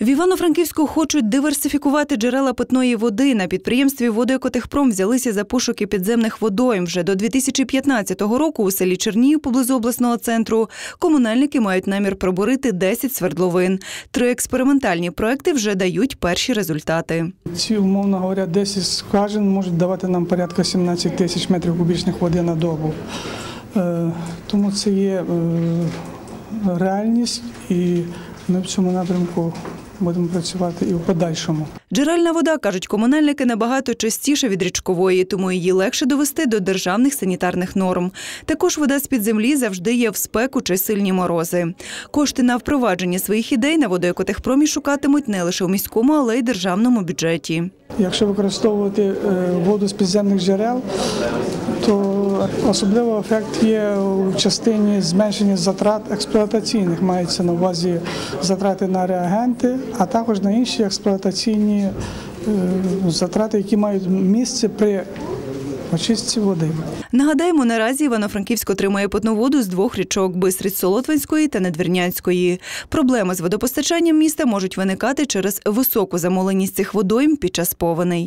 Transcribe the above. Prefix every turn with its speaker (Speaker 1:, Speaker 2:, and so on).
Speaker 1: В Івано-Франківську хочуть диверсифікувати джерела питної води. На підприємстві «Водоекотехпром» взялися за пошуки підземних водойм. Вже до 2015 року у селі Чернігів поблизу обласного центру комунальники мають намір пробурити 10 свердловин. Три експериментальні проекти вже дають перші результати.
Speaker 2: Ці, умовно говоря, 10 скважин можуть давати нам порядка 17 тисяч метрів кубічних води на добу. Е, Тому це є е, реальність, і ми в цьому напрямку будемо працювати і в подальшому.
Speaker 1: Джерельна вода, кажуть комунальники, набагато частіше від річкової, тому її легше довести до державних санітарних норм. Також вода з-під землі завжди є в спеку чи сильні морози. Кошти на впровадження своїх ідей на водоекотехпромі шукатимуть не лише у міському, але й державному бюджеті.
Speaker 2: Якщо використовувати е, воду з підземних джерел, то особливо ефект є у частині зменшення затрат експлуатаційних. Мається на увазі затрати на реагенти, а також на інші експлуатаційні е, затрати, які мають місце при очистці води.
Speaker 1: Нагадаємо, наразі Івано-Франківськ отримує питну воду з двох річок – Бистриць Солотвинської та Недвірнянської. Проблеми з водопостачанням міста можуть виникати через високу замоленість цих водойм під час повеней.